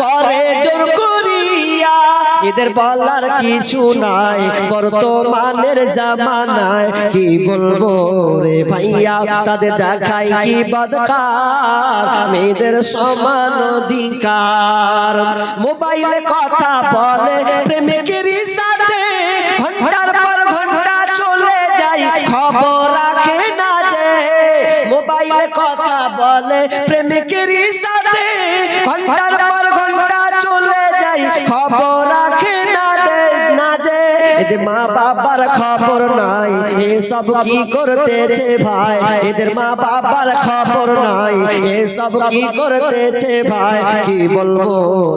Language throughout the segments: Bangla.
করে জোর করিয়া। এদের বলার কিছু নাই বর্তমানের জামানায় কি বলব রে ভাইয়া? তাদের দেখায় কি বদকার? মেয়েদের সমান অধিকার। মোবাইলে কথা বলে প্রেমিকেরই সাথে ঘণ্টার পর ঘণ্টা চলে যায় খবর রাখে মোবাইলে কথা বলে। প্রেমিকেরই সাথে ঘণ্টার পর ঘণ্টা চলে যাই খবর রাখে না না যে এদের মা বাবার খবর নাই। এসব কি করতেছে ভাই? এদের মা বাবার খবর নাই। এসব কি করতেছে ভাই? কি বলব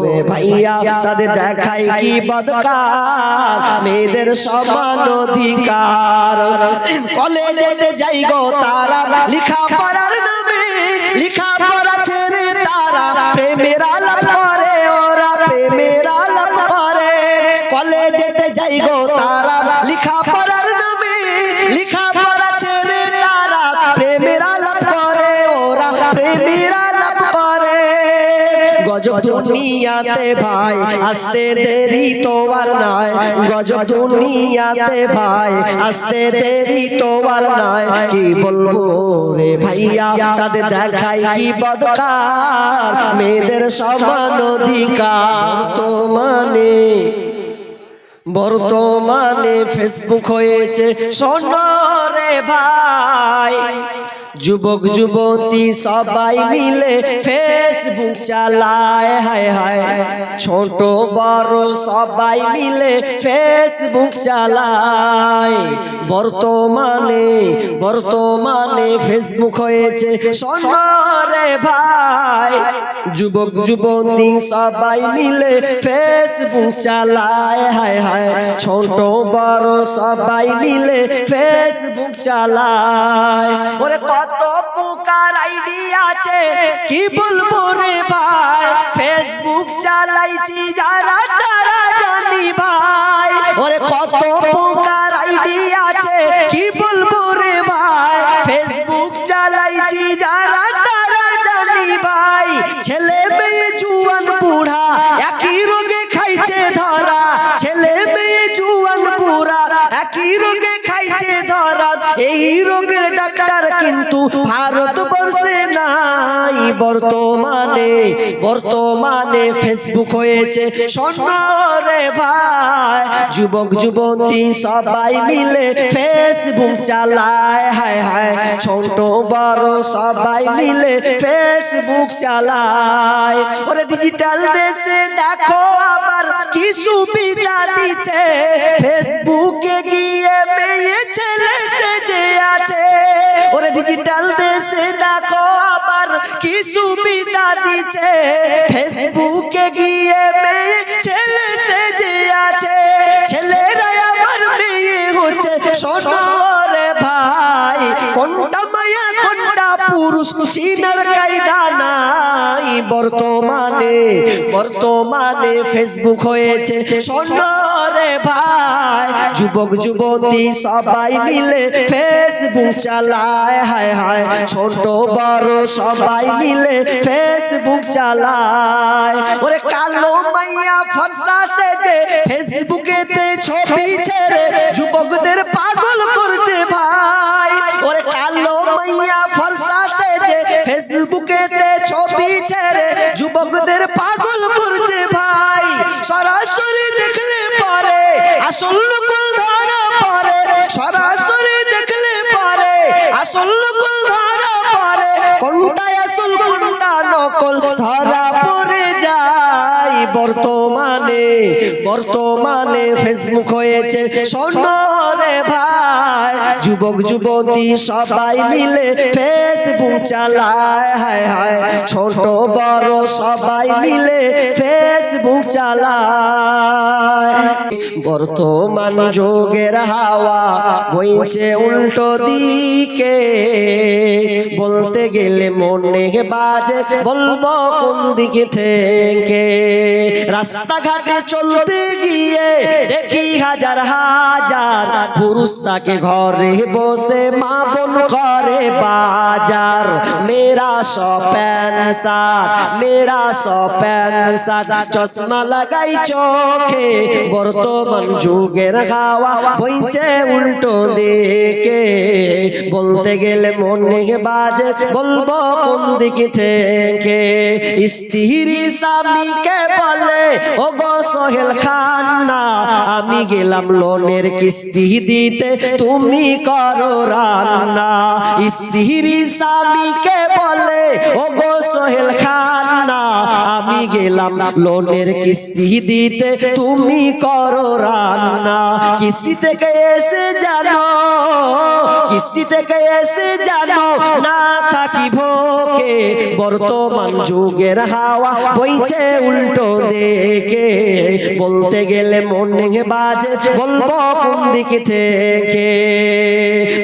রে ভাইয়া তাদের দেখাই কি বদকার? মেয়েদের সমান অধিকার। কলেজেতে যাই গো তারা লিখা পড়ার নামে। গজব দুনিয়াতে ভাই আসতে দেরি তো আর নাই। গজব দুনিয়াতে ভাই আসতে দেরি তো আর নাই। কি বলব রে ভাইয়া তাদের দেখাই কি বদকার? মেয়েদের সমান অধিকার তো মানে বর্তমানে ফেসবুক হয়েছে সোনরে ভাই। যুবক, যুবতী সবাই মিলে ফেসবুক চালায়। হায় হায় ছোট, বড় সবাই মিলে ফেসবুক চালায়। বর্তমানে বর্তমানে ফেসবুক হয়েছে সোনরে ভাই। যুবক, যুবতী সবাই মিলে ফেসবুক চালায়। হায় হায়। ছোট, বড় সবাই মিলে ফেসবুক চালায়। ওরে কত পুকার আইডি আছে? কি বলব রে ভাই? ফেসবুক চালাইছি যারা, তারা জানি ভাই। ওরে কত পুকার আইডি আছে? কি বলব রে ভাই? ফেসবুক চালাইছি যারা, তারা জানি ভাই। ছেলে মেয়ে জুয়ান বুড়া, একই রোগে খাইছে ধরা। ছেলে মেয়ে একই রোগে খাইছে ধরা। এই রোগের ডাক্তার কিন্তু ভারতবর্ষে নাই। বর্তমানে বর্তমানে ফেসবুক হয়েছে। স্বর্ণরে ভাই যুবক যুবতী সবাই মিলে ফেসবুক চালায়। হায় হায় ছোট বড় সবাই মিলে ফেসবুক চালায়। ওরে ডিজিটাল দেশে দেখো আবার কি সুবিধা দিচ্ছে। ফেসবুকে গিয়ে মেয়ে ছেলে সেজে আছে। ওরে ডিজিটাল দেশে দেখো আবার কি সুবিধা দিচ্ছে। ফেসবুকে গিয়ে মেয়ে ছেলে সেজে আছে। ছেলেরা আবার মেয়ে হচ্ছে। শোনো রে ভাই, কোনটা মায়া পুরুষ চিনার কায়দা নাই। বর্তমানে বর্তমানে ফেসবুক হয়েছে রে ভাই। যুবক, যুবতী সবাই মিলে ফেসবুক চালায়। হায় হায়, ছোট, বড় সবাই মিলে ফেসবুক চালায়। ওরে কালো মাইয়া ফর্সা সেজে ফেসবুকেতে ছবি ছেড়ে যুবকদের পাগল করছে ভাই। ওরে কালো মাইয়া ফেসবুকেতে ছবি ছেড়ে যুবকদের পাগল করছে ভাই। সরাসরি দেখলে পারে। আসল বর্তমানে ফেসবুক হয়েছে। রে ভাই, যুবক, যুবতী সবাই মিলে ফেসবুক চালায়। হায় হায়, ছোট, বড় সবাই মিলে ফেসবুক চালায়। বর্তমান যুগের হাওয়া বইছে উল্টো দিকে। বলতে গেলে মনে বাজে, বলব কোন দিকে থেকে? রাস্তাঘাটে চলতে গিয়ে দেখি হাজার হাজার পুরুষ তাকে ঘরে বসে মা বোন করে বাজার। মেরা প্যান্সার মেরা প্যান্সার চশমা লাগাই চোখে। বর্তমান যুগের হাওয়া বইছে উল্টো দিকে। বলতে গেলে মনে বাজে, বলব কোন দিকে থেকে? স্ত্রী স্বামীকে বলে ও গো সোহেল খান না আমি গেলাম লোনের কিস্তি দিতে। তুমি করো রান্না। স্ত্রী স্বামীকে বলে ও গো সোহেল খান না আমি গেলাম লোনের কিস্তি দিতে। তুমি করো রান্না। কিস্তি থেকে এসে জানো, কিস্তি থেকে এসে জানো, না থাকি ভোকে। বর্তমান যুগের হাওয়া বইছে উল্টো দেখে বলতে গেলে মনে বাজে? বলব কোন দিকে থেকে?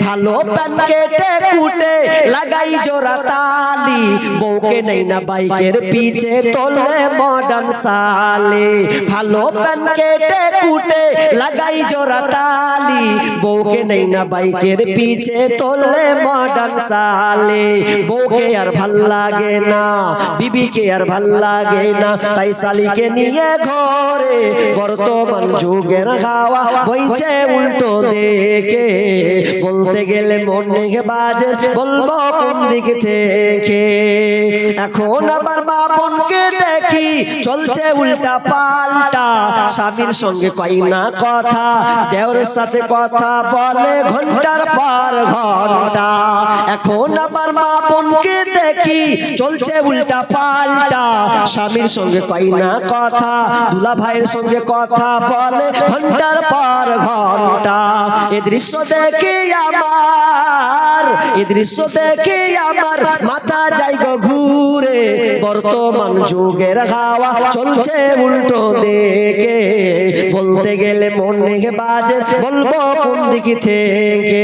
ভালো প্যান কেটে কুটে লাগাই জোড়া তালি। বউকে নেই না বাইকের পিছে তোলে মডার্ন সালে ভালো প্যান কেটে কুটে লাগাই জোড়া তালি। বউকে নেই না বাইকের পিছে তোলে মডার্ন সালে বউকে আর ভালো লাগে না, বিবিকে আর ভালো লাগে না। তাই শালিকে নিয়ে ঘরে বর্তমান যুগের হাওয়া বইছে উল্টো দেখে বলতে গেলে মনে বাজে বলব কোন দিক থেকে? এখন আবার মা বোনকে দেখি চলছে উল্টা পাল্টা। স্বামীর সঙ্গে কই না কথা, দেওরের সাথে কথা বলে ঘণ্টার পর ঘণ্টা। এখন আবার মা বোনকে দেখি চলছে উল্টা পাল্টা। স্বামীর সঙ্গে কই না কথা দুলা ভাইয়ের সঙ্গে কথা বলে ঘণ্টার পর ঘণ্টা। এ দৃশ্য দেখে আমার, এ দৃশ্য দেখে আমার মাথা যাই গো ঘুরে বর্তমান যুগের হাওয়া চলছে উল্টো দেখে বলতে গেলে মনে বাজে বলব কোন দিকে থেকে?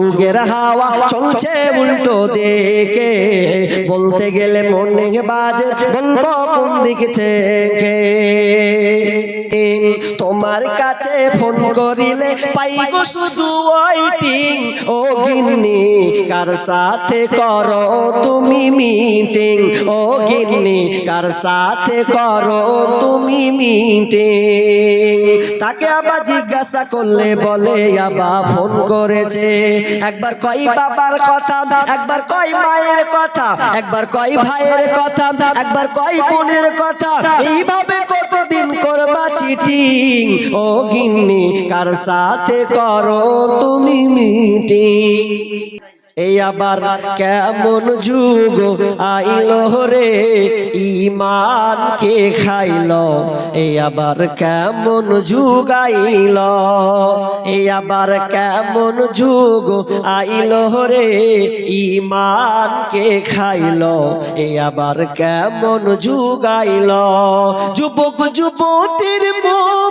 যুগের হাওয়া চলছে উল্টো দেখে বলতে গেলে মনে বাজে বলব কোন দিক থেকে? তোমার কাছে ফোন করিলে পাইব শুধু ওয়াইটিং ও গিন্নি কার সাথে করো তুমি মিটিং ও গিন্নি কার সাথে করো তুমি মিটিং তাকে আবার জিজ্ঞাসা করলে বলে আবার ফোন করেছে। একবার কই বাবার কথা, একবার কই মায়ের কথা, একবার কই ভাইয়ের কথা, একবার কই বোনের কথা, এইভাবে কতদিন করবা চিটিং? ও গিন্নি, কার সাথে করো তুমি মিটিং? এই আবার কেমন যুগ আইল রে? ইমান কে খাইল। এই আবার কেমন যুগ আইল? এই আবার কেমন যুগ আইল রে? ইমান কে খাইল। এই আবার কেমন যুগ আইল? যুবক, যুবতীর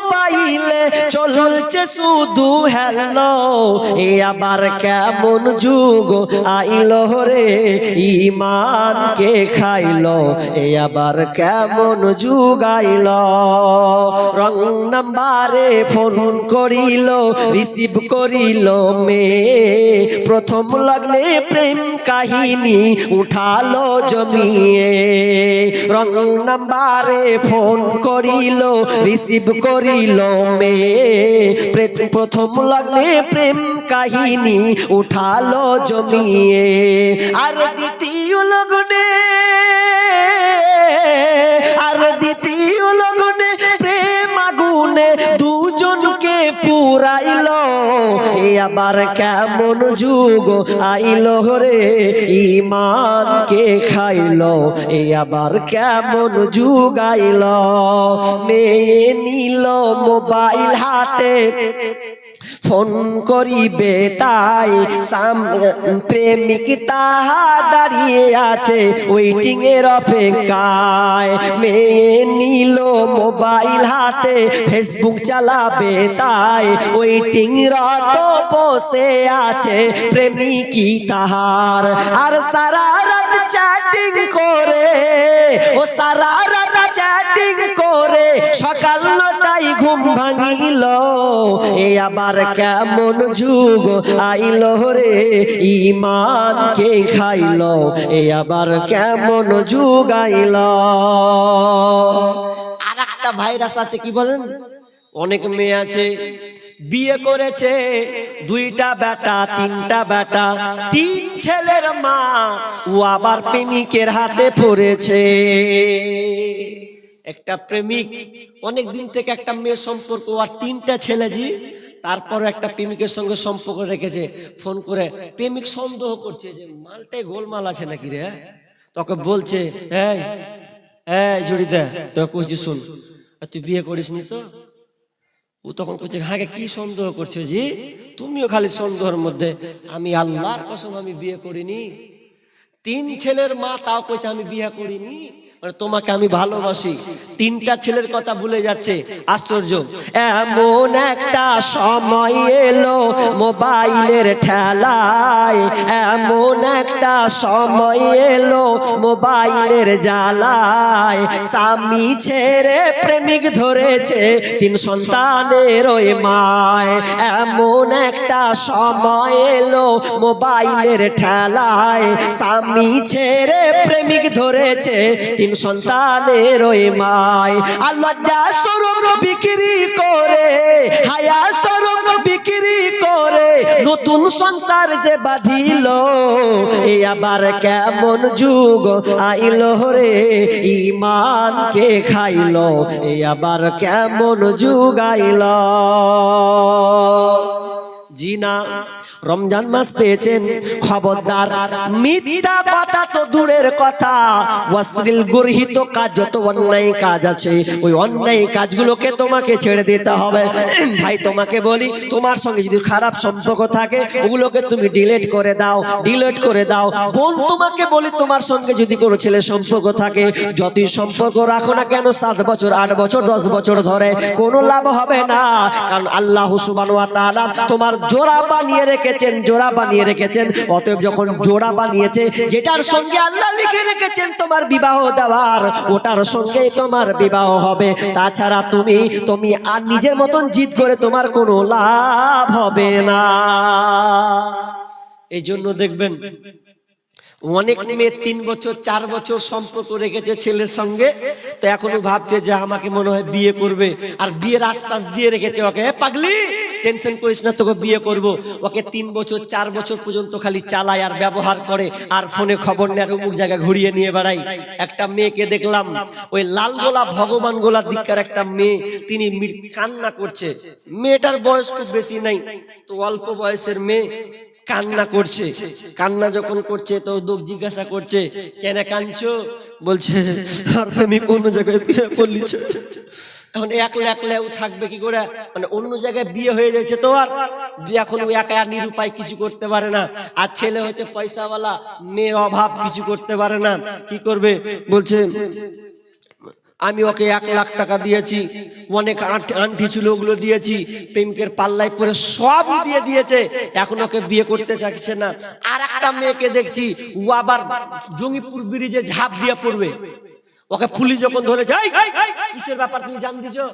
মোবাইলে চলছে শুধু হ্যালো এ আবার কেমন যুগ আইল রে ইমান কে খাইল। এ আবার কেমন যুগ আইল। রং নাম্বারে ফোন করিল, রিসিভ করিল মে প্রথম লগ্নে প্রেম কাহিনী উঠালো জমিয়ে। রং নাম্বারে ফোন করিল, রিসিভ করিল করিল মেয়ে প্রথম লগ্নে প্রেম কাহিনী উঠালো জমিয়ে। আর দ্বিতীয় লগ্নে, আর দ্বিতীয় লগ্নে প্রেম আগুনে দুজনকে পুরাইলো। এ আবার কেমন যুগ আইলো রে? ইমানকে খাইলো। এ আবার কেমন যুগ আইলো? মেয়ে নিল মোবাইল হাতে। ফোন করিবে তাই সাম প্রেমিক তাহা দাঁড়িয়ে আছে ওয়েটিং এর অপেক্ষায়। মেয়ে নিল মোবাইল হাতে। ফেসবুক চালাবে তাই ওয়েটিং তো বসে আছে প্রেমিকি তাহার। আর সারা রাত চ্যাটিং করে, ও সারা রাত চ্যাটিং করে, সকাল নটাই ঘুম ভাঙিল। এ আবার কেমন যুগ আইল রে ইমানকে খাইল। এ আবার কেমন যুগ আইল। আর একটা ভাইরাস আছে, কি বলেন? অনেক মেয়ে আছে, বিয়ে করেছে, দুইটা বেটা, তিনটা বেটা, তিন ছেলের মা, ও আবার প্রেমিকের হাতে পড়েছে। একটা প্রেমিক অনেক দিন থেকে একটা মেয়ের সম্পর্ক আর তিনটা ছেলে জি তারপর একটা প্রেমিকের সঙ্গে সম্পর্ক রেখেছে, ফোন করে, প্রেমিক সন্দেহ করছে যে মালটাই গোলমাল আছে নাকি রে? তোকে বলছে, এই এই জুড়ি দে, তোকে কইছি শুন। আর তুই বিয়ে করিস নি তো? ও তখন করছে হাগে কি সন্দেহ করছ জি? তুমিও খালি সন্দেহের মধ্যে, আমি আল্লাহর কসম আমি বিয়ে করিনি। তিন ছেলের মা, তাও কইছে আমি বিয়ে করিনি। মানে তোমাকে আমি ভালোবাসি। তিনটা ছেলের কথা ভুলে যাচ্ছে। আশ্চর্য। এমন একটা সময় এলো মোবাইলের ঠেলায়। এমন একটা সময় এলো মোবাইলের জ্বালায়। স্বামী ছেড়ে প্রেমিক ধরেছে তিন সন্তানের ওই মায়। এমন একটা সময় এলো মোবাইলের ঠেলায়। স্বামী ছেড়ে প্রেমিক ধরেছে তিন সন্তানের ওই মায়। আল্লাহ যা স্বরূপ বিক্রি করে, হায়া স্বরূপ বিক্রি করে, নতুন সংসার যে বাঁধিল, এ আবার কেমন যুগ আইল রে? ইমানকে খাইল, এ আবার কেমন যুগ আইল? জি না রমজান মাস পেয়েছেন খবরদার। মিথ্যা কথা তো দূরের কথা। অশ্লীল গর্হিত কাজ, যত অন্যায় কাজ আছে, ওই অন্যায় কাজগুলোকে তোমাকে ছেড়ে দিতে হবে। ভাই, তোমাকে বলি, তোমার সঙ্গে যদি খারাপ সম্পর্ক থাকে, ওগুলোকে তুমি ডিলেট করে দাও, ডিলেট করে দাও। বোন, তোমাকে বলি, তোমার সঙ্গে যদি কোনো ছেলে সম্পর্ক থাকে, যতই সম্পর্ক রাখো না কেন, সাত বছর, আট বছর, দশ বছর ধরে, কোনো লাভ হবে না। কারণ আল্লাহ সুবান তোমার জোড়া বানিয়ে রেখেছেন, জোড়া বানিয়ে রেখেছেন। অতএব যখন জোড়া বানিয়েছে, যেটার সঙ্গে আল্লাহ লিখে রেখেছেন তোমার বিবাহ দেওয়ার, ওটার সঙ্গেই তোমার বিবাহ হবে। তাছাড়া তুমি তুমি আর নিজের মতন জিদ করে তোমার কোনো লাভ হবে না। এই জন্য দেখবেন অনেক মেয়ে তিন বছর চার বছর সম্পর্ক রেখেছে ছেলের সঙ্গে। তো এখনও ভাবছে যে আমাকে মনে হয় বিয়ে করবে। আর বিয়ের আশ্বাস দিয়ে রেখেছে ওকে "এ পাগলি টেনশন করিস না তোকে বিয়ে করব। ওকে তিন বছর চার বছর পর্যন্ত খালি চালায় আর ব্যবহার করে আর ফোনে খবর নেয় আর অমুক জায়গায় ঘুরিয়ে নিয়ে বেড়াই একটা মেয়েকে দেখলাম ওই লাল গোলা ভগবান গোলা দিককার একটা মেয়ে তিনি কান্না করছে। মেয়েটার বয়স খুব বেশি নাই। তো অল্প বয়সের মেয়ে কান্না করছে। কান্না যখন করছে তো লোক জিজ্ঞাসা করছে, কেন কাঁদছো? বলছে, আর প্রেমিক অন্য জায়গায় বিয়ে করলিছে এখন একলা একলাও থাকবে কি করে? মানে অন্য জায়গায় বিয়ে হয়ে যাচ্ছে তো আর। এখন ও একা আর নিরুপায় কিছু করতে পারে না। আর ছেলে হচ্ছে পয়সাওয়ালা, মেয়ে অভাব কিছু করতে পারে না। কি করবে? বলছে আমি ওকে এক লাখ টাকা দিয়েছি। অনেক আন্টি ছিল, ওগুলো দিয়েছি। প্রেমিকের পাল্লায় পরে সব দিয়ে দিয়েছে। এখন ওকে বিয়ে করতে চাইছে না। আর একটা মেয়েকে দেখছি, ও আবার জঙ্গিপুর ব্রিজে ঝাঁপ দিয়ে পড়বে। ওকে পুলিশ যখন ধরে যাই কিসের ব্যাপার তুমি জান দিছো?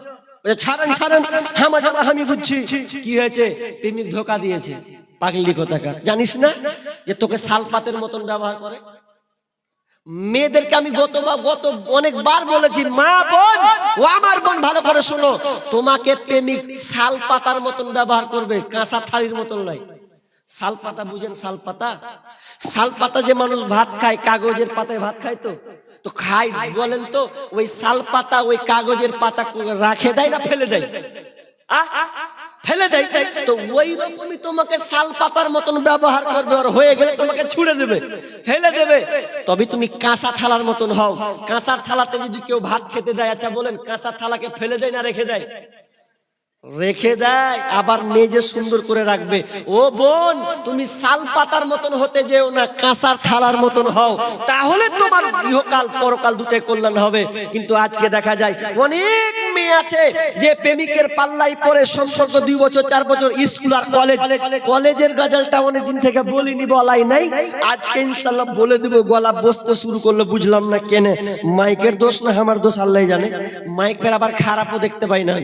ছাড়েন ছাড়েন, হামা জানা আমি বুঝছি। কি হয়েছে? প্রেমিক ধোকা দিয়েছে। পাগলি কোথাকার? জানিস না? যে তোকে শালপাতের মতন ব্যবহার করে। মেয়েদেরকে আমি গত বা গত অনেকবার বলেছি, মা বোন, ও আমার বোন, ভালো করে শোনো। তোমাকে প্রেমিক শাল পাতার মতন ব্যবহার করবে, কাঁচা থালির মতন নয়। শাল পাতা, বুঝেন শাল পাতা? শাল পাতা যে মানুষ ভাত খায়, কাগজের পাতায় ভাত খায় তো? তো খাই বলেন তো, ওই শাল পাতা ওই কাগজের পাতা রাখে দেয় না ফেলে দেয়? ফেলে দেয়? তো ওই রকমই তোমাকে শাল পাতার মতন ব্যবহার করবে, আর হয়ে গেলে তোমাকে ছুড়ে দেবে। ফেলে দেবে। তবে তুমি কাঁচা থালার মতন হও। কাঁচার থালাতে যদি কেউ ভাত খেতে দেয় আচ্ছা বলেন, কাঁচা থালাকে ফেলে দেয় না রেখে দেয়? রেখে দেয়, আবার মেজে সুন্দর করে রাখবে। ও বোন, তুমি শাল পাতার মতন হতে যেও না কাঁসার থালার মতন হও। তাহলে তোমার গৃহকাল, পরকাল দুটোই কল্যাণ হবে। কিন্তু আজকে দেখা যায়, অনেক মেয়ে আছে যে প্রেমিকের পাল্লাই পরে সম্পর্ক দুই বছর, চার বছর, স্কুল আর কলেজ। কলেজের গাজালটা অনেক দিন থেকে বলিনি, বলাই নাই। আজকে ইনশাল্লাহ বলে দিব, গলা বসতে শুরু করল, বুঝলাম না কেনে। মাইকের দোষ না, আমার দোষ আল্লাহ জানে। মাইক ফের আবার খারাপও দেখতে পাই না।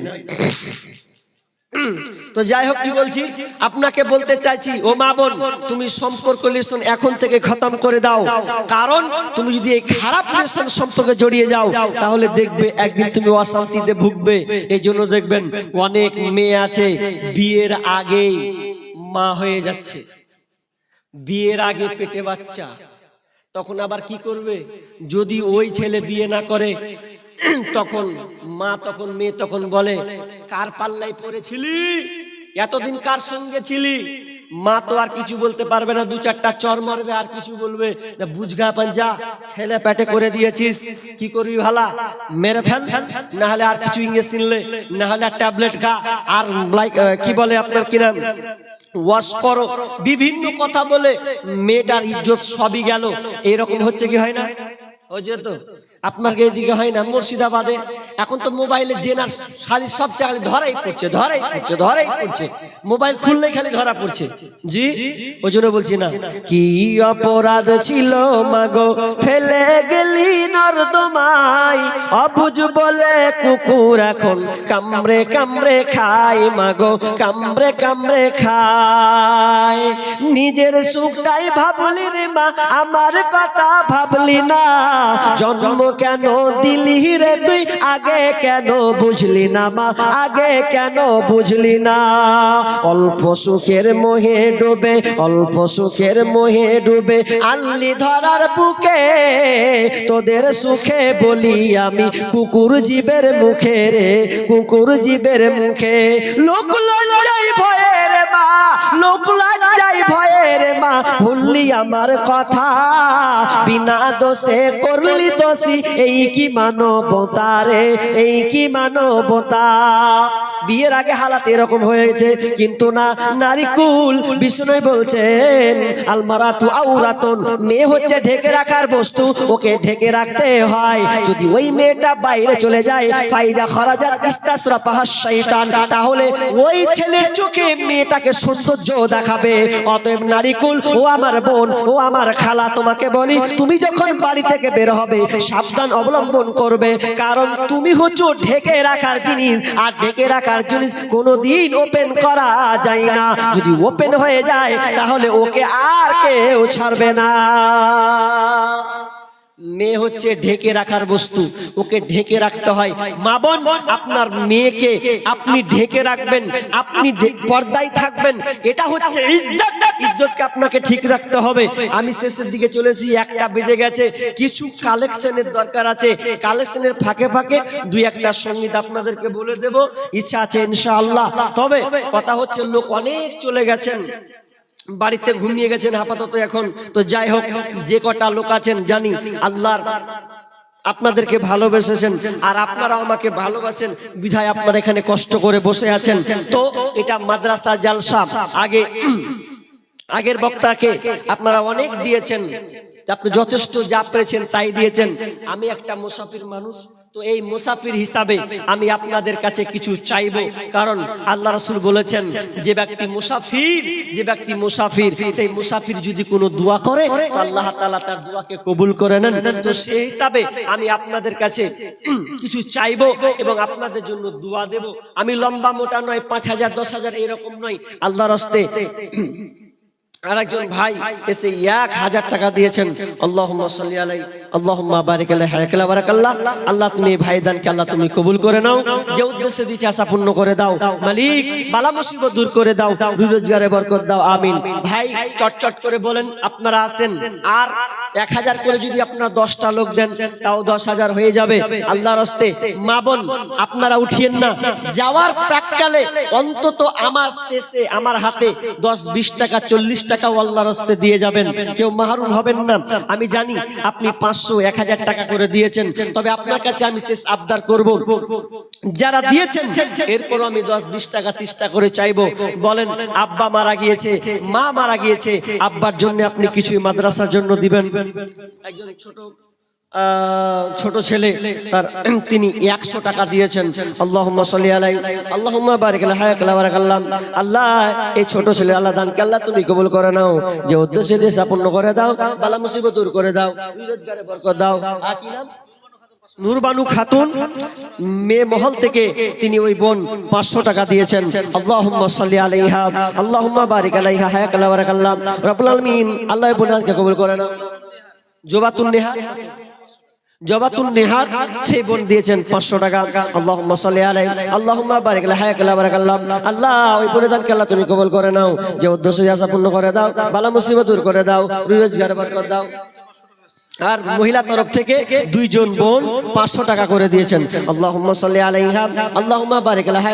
তো যাই হোক, কি বলছি? আপনাকে বলতে চাইছি, ও মা বোন, তুমি সম্পর্ক রিলেশন এখন থেকে খতম করে দাও। কারণ, তুমি যদি এই খারাপ রিলেশন সম্পর্কে জড়িয়ে যাও, তাহলে দেখবে একদিন তুমি অশান্তিতে ভুগবে। এই জন্য দেখবেন, অনেক মেয়ে আছে, বিয়ের আগেই মা হয়ে যাচ্ছে। বিয়ের আগে পেটে বাচ্চা। তখন আবার কি করবে? যদি ওই ছেলে বিয়ে না করে তখন মা, তখন মেয়ে, তখন বলে, কার পাল্লাই পড়েছিলি? এতদিন কার সঙ্গে ছিলি? মা তো আর কিছু বলতে পারবে না, দু চারটা চর মারবে, আর কিছু বলবে বুঝগা পাঞ্জা, ছেলে পেটে করে দিয়েছিস, কি করবি ভালা? মেরে ফেল না হলে আর কিছু ইঞ্জেকশন লে না হলে আর ট্যাবলেট খা, আর কি বলে আপনার কি নাম? ওয়াশ করো। বিভিন্ন কথা বলে মেয়েটার ইজ্জত সবই গেল। এরকম হচ্ছে কি হয় না? ওই যে তো? আপনার এদিকে হয় না, মুর্শিদাবাদে। এখন তো মোবাইলে জেনার খালি সব জায়গায় ধরাই পড়ছে ধরাই পড়ছে ধরাই পড়ছে। মোবাইল খুললে খালি ধরা পড়ছে। জি? ওই জন্য বলছি না। কি অপরাধ ছিল মাগো? ফেলে গেলি নর্দমাই। অবুঝ বলে কুকুর এখন কামড়ে কামড়ে খায় মাগো, কামড়ে কামড়ে খায়। নিজের সুখটাই ভাবলি রে মা, আমার কথা ভাবলি না। জন্ম কেন দিলি রে তুই? আগে কেন বুঝলি না মা? আগে কেন বুঝলি না? অল্প সুখের মোহে ডুবে, অল্প সুখের মোহে ডুবে আনলি ধরার বুকে। তোদের সুখে বলি আমি, কুকুর জীবের মুখে রে, কুকুর জীবের মুখে। লোক লজ্জাই ভয়ের মা, লোক লজ্জাই ভয়ের মা ভুললি আমার কথা। বিনা দোষে করলি দোষী এই কি মানবতা রে? এই কি মানবতা? বিয়ের আগে হালাত এরকম হয়েছে কিন্তু না নারী কুল বিষ্ণু বলছেন আলমারাতু আউরাতন মেয়ে হচ্ছে ঢেকে রাখার বস্তু ওকে ঢেকে রাখতে হয়। যদি ওই মেয়েটা বাইরে চলে যায় ফাইজা খরাজাত ইস্তাসরা পাহাস শয়তান তাহলে ওই ছেলের চোখে মেয়েটাকে সৌন্দর্য দেখাবে অতএব নারীকুল ও আমার বোন, ও আমার খালা, তোমাকে বলি, তুমি যখন বাড়ি থেকে বের হবে, সাবধান অবলম্বন করবে, কারণ তুমি হচ্ছ ঢেকে রাখার জিনিস, আর ঢেকে রাখার জিনিস কোনোদিন ওপেন করা যায় না। যদি ওপেন হয়ে যায়, তাহলে ওকে আর কেউ ছাড়বে না। মেয়ে হচ্ছে ঢেকে রাখার বস্তু। ওকে ঢেকে রাখতে হয়। মা বোন, আপনার মেয়েকে আপনি ঢেকে রাখবেন, আপনি পর্দায় থাকবেন। এটা হচ্ছে ইজ্জত। ইজ্জতকে আপনাকে ঠিক রাখতে হবে। আমি শেষের দিকে চলেছি একটা বেজে গেছে। কিছু কালেকশনের দরকার আছে। কালেকশনের ফাঁকে ফাঁকে দুই একটা সংগীত আপনাদেরকে বলে দেব। ইচ্ছা আছে ইনশাআল্লাহ। তবে কথা হচ্ছে, লোক অনেক চলে গেছেন। বাড়িতে ঘুমিয়ে গেছেন আপাতত এখন। তো যাই হোক, যে কটা লোক আছেন জানি, আল্লাহর আপনাদেরকে ভালোবেসেছেন, আর আপনারা আমাকে ভালোবাসেন, বিধায় আপনারা এখানে কষ্ট করে বসে আছেন। তো এটা মাদ্রাসা জালসা। আগে, আগের বক্তাকে আপনারা অনেক দিয়েছেন আপনি যথেষ্ট যা পেরেছেন তাই দিয়েছেন। আমি একটা মুসাফির মানুষ তো এই মুসাফির হিসাবে আমি আপনাদের কাছে কিছু চাইব। কারণ আল্লাহ রাসূল বলেছেন, যে ব্যক্তি মুসাফির, যে ব্যক্তি মুসাফির, সেই মুসাফির যদি কোনো দোয়া করে, তো আল্লাহ তালা তার দোয়াকে কবুল করে নেন। তো সেই হিসাবে আমি আপনাদের কাছে কিছু চাইব এবং আপনাদের জন্য দোয়া দেব। আমি লম্বা মোটা নয়, পাঁচ হাজার, দশ হাজার এরকম নয়। আল্লাহ হস্তে আর একজন ভাই এসে এক হাজার টাকা দিয়েছেন। আল্লাহ সাল্লি আলাই আল্লাহ তুমি ভাইদানকে আল্লাহ তুমি কবুল করে নাও। যে উদ্দেশ্যে দিয়েছে আশা পূর্ণ করে দাও। মালিক, বালা দূর করে দাও। রোজগারে বরকত দাও। আমিন। ভাই, চটচট করে বলেন, আপনারা আছেন? আর এক হাজার করে যদি আপনারা দশটা লোক দেন, তাও দশ হাজার হয়ে যাবে। আল্লাহর হস্তে, মা বোন, আপনারা উঠিয়েন না। যাওয়ার প্রাককালে অন্তত আমার শেষে, আমার হাতে দশ, বিশ টাকা, চল্লিশ টাকাও আল্লাহর হস্তে দিয়ে যাবেন। কেউ মাহরুম হবেন না। আমি জানি আপনি পাঁচশো এক হাজার টাকা করে দিয়েছেন। তবে আপনার কাছে আমি শেষ আবদার করব। যারা দিয়েছেন এরপর আমি দশ, বিশ টাকা, তিরিশ টাকা করে চাইব। বলেন, আব্বা মারা গিয়েছে, মা মারা গিয়েছে, আব্বার জন্য আপনি কিছুই মাদ্রাসার জন্য দিবেন। একজন ছোট ছোট ছেলে, তার তিনি একশো টাকা দিয়েছেন। আল্লাহ সাল্লি আলাই আল্লাহ বারিক আল্লাহ আল্লাহ, এই ছোট ছেলে আল্লাহ দানকে আল্লাহ তুমি কবুল করে নাও। যে উদ্দেশ্যে দেশ পূর্ণ করে দাও, বালা মুসিবত দূর করে দাও দাও। নূরবানু খাতুন। মেয়ে মহল থেকে তিনি ওই বোন পাঁচশো টাকা দিয়েছেন। আল্লাহুম্মা সাল্লি আলাইহা, আল্লাহুম্মা বারিক আলাইহা হায়াকাল্লাহ বারাকাল্লাহ রব্বুল আলামিন আল্লাহ কবুল করে নাও। জোবাতুন নেহা জবাতুন নেহার, সেই দিয়েছেন পাঁচশো টাকা। আল্লাহুম্মা সাল্লি আলাই আল্লাহুম্মা বারিক হায়াক হায়াকাল্লাহ বারাকাল্লাহ। আল্লাহ, ওই পরে দানকে আল্লাহ তুমি কবুল করে নাও? যে উদ্দেশ্য পূর্ণ করে দাও, বালা মুসিবত দূর করে দাও রোজগার দাও। আর মহিলা তরফ থেকে দুইজন বোন পাঁচশো টাকা করে দিয়েছেন। সাল্লি আলাইহা, আল্লাহুম্মা বারিক আলাইহা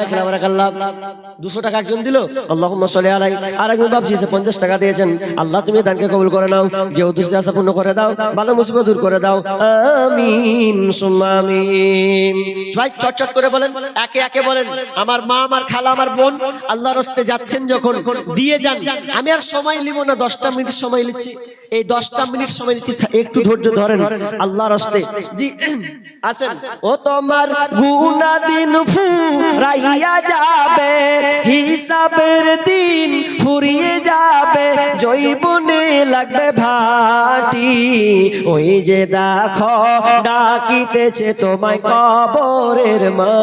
দুশো আলাই। আর একজন এসে পঞ্চাশ টাকা দিয়েছেন। আল্লাহ, তুমি দানকে কবুল করে নাও, যে আশা পূর্ণ করে দাও, ভালো মুসিবত দূর করে দাও। ভাই, চটচট করে বলেন, একে একে বলেন। আমার মা, আমার খালা, আমার বোন, আল্লাহর রস্তে যাচ্ছেন যখন, দিয়ে যান। আমি আর সময় নিব না, দশটা মিনিট সময় নিচ্ছি। এই দশটা মিনিট সময় নিচ্ছি একটু একটু ধৈর্য ধরেন আল্লাহর হস্তে জি আসেন। ও তোমার গুনা দিন ফুরাইয়া যাবে হিসাবের দিন ফুরিয়ে যাবে। জৈবনে লাগবে ভাটি। ওই যে দেখো ডাকিতেছে তোমায় কবরের মা